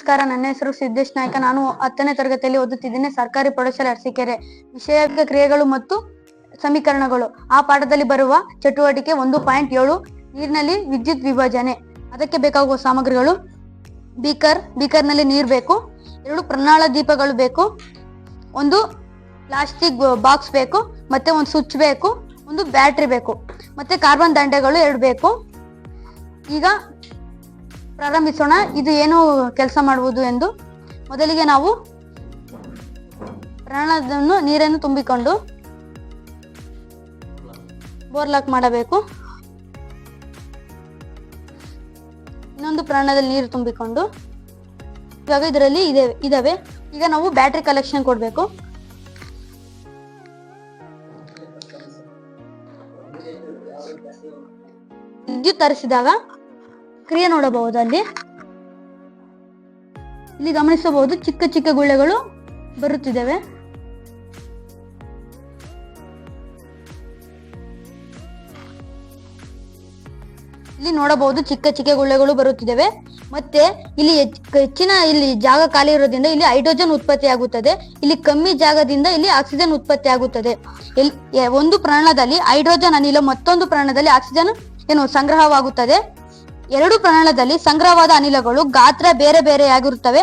ನಮಸ್ಕಾರ. ನನ್ನ ಹೆಸರು ಸಿದ್ದೇಶ್ ನಾಯ್ಕ. ನಾನು ಹತ್ತನೇ ತರಗತಿಯಲ್ಲಿ ಓದುತ್ತಿದ್ದೇನೆ. ಸರ್ಕಾರಿ ಪ್ರೌಢಶಾಲೆ ಅರಸೀಕೆರೆ. ವಿಷಯಕ ಕ್ರಿಯೆಗಳು ಮತ್ತು ಸಮೀಕರಣಗಳು. ಆ ಪಾಠದಲ್ಲಿ ಬರುವ ಚಟುವಟಿಕೆ ಒಂದು ಪಾಯಿಂಟ್ ಏಳು. ನೀರಿನಲ್ಲಿ ವಿದ್ಯುತ್ ವಿಭಜನೆ. ಅದಕ್ಕೆ ಬೇಕಾಗುವ ಸಾಮಗ್ರಿಗಳು. ಬೀಕರ್. ಬೀಕರ್ನಲ್ಲಿ ನೀರು ಬೇಕು. ಎರಡು ಪ್ರಣಾಳ ದೀಪಗಳು ಬೇಕು. ಒಂದು ಪ್ಲಾಸ್ಟಿಕ್ ಬಾಕ್ಸ್ ಬೇಕು. ಮತ್ತೆ ಒಂದು ಸ್ವಿಚ್ ಬೇಕು. ಒಂದು ಬ್ಯಾಟ್ರಿ ಬೇಕು. ಮತ್ತೆ ಕಾರ್ಬನ್ ದಂಡೆಗಳು ಎರಡು ಬೇಕು. ಈಗ ಪ್ರಾರಂಭಿಸೋಣ. ಇದು ಏನು ಕೆಲಸ ಮಾಡುವುದು ಎಂದು ಮೊದಲಿಗೆ ನಾವು ಪ್ರಾಣದನ್ನು ನೀರನ್ನು ತುಂಬಿಕೊಂಡು ಬೋರ್ಲಾಕ್ ಮಾಡಬೇಕು. ಇನ್ನೊಂದು ಪ್ರಾಣದಲ್ಲಿ ನೀರು ತುಂಬಿಕೊಂಡು ಇವಾಗ ಇದರಲ್ಲಿ ಇದೆ, ಇದಾವೆ. ಈಗ ನಾವು ಬ್ಯಾಟ್ರಿ ಕಲೆಕ್ಷನ್ ಕೊಡಬೇಕು. ವಿದ್ಯುತ್ ತರಿಸಿದಾಗ ಕ್ರಿಯೆ ನೋಡಬಹುದು ಅಲ್ಲಿ. ಇಲ್ಲಿ ಗಮನಿಸಬಹುದು ಚಿಕ್ಕ ಚಿಕ್ಕ ಗುಳ್ಳೆಗಳು ಬರುತ್ತಿದ್ದಾವೆ. ಇಲ್ಲಿ ನೋಡಬಹುದು ಚಿಕ್ಕ ಚಿಕ್ಕ ಗುಳ್ಳೆಗಳು ಬರುತ್ತಿದ್ದಾವೆ. ಮತ್ತೆ ಇಲ್ಲಿ ಹೆಚ್ಚ್- ಹೆಚ್ಚಿನ ಇಲ್ಲಿ ಜಾಗ ಖಾಲಿ ಇರೋದ್ರಿಂದ ಇಲ್ಲಿ ಹೈಡ್ರೋಜನ್ ಉತ್ಪತ್ತಿ ಆಗುತ್ತದೆ. ಇಲ್ಲಿ ಕಮ್ಮಿ ಜಾಗದಿಂದ ಇಲ್ಲಿ ಆಕ್ಸಿಜನ್ ಉತ್ಪತ್ತಿ ಆಗುತ್ತದೆ. ಒಂದು ಪ್ರಾಣದಲ್ಲಿ ಹೈಡ್ರೋಜನ್ ಅನಿಲ ಮತ್ತೊಂದು ಪ್ರಾಣದಲ್ಲಿ ಆಕ್ಸಿಜನ್ ಏನು ಸಂಗ್ರಹವಾಗುತ್ತದೆ. ಎರಡು ಪ್ರಣಾಳದಲ್ಲಿ ಸಂಗ್ರಹವಾದ ಅನಿಲಗಳು ಗಾತ್ರ ಬೇರೆ ಬೇರೆಯಾಗಿರುತ್ತವೆ.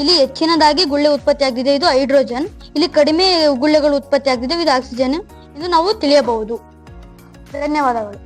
ಇಲ್ಲಿ ಹೆಚ್ಚಿನದಾಗಿ ಗುಳ್ಳೆ ಉತ್ಪತ್ತಿಯಾಗಿದೆ, ಇದು ಹೈಡ್ರೋಜನ್. ಇಲ್ಲಿ ಕಡಿಮೆ ಗುಳ್ಳೆಗಳು ಉತ್ಪತ್ತಿಯಾಗಿದೆ, ಇದು ಆಕ್ಸಿಜನ್. ಇದು ನಾವು ತಿಳಿಯಬಹುದು. ಧನ್ಯವಾದಗಳು.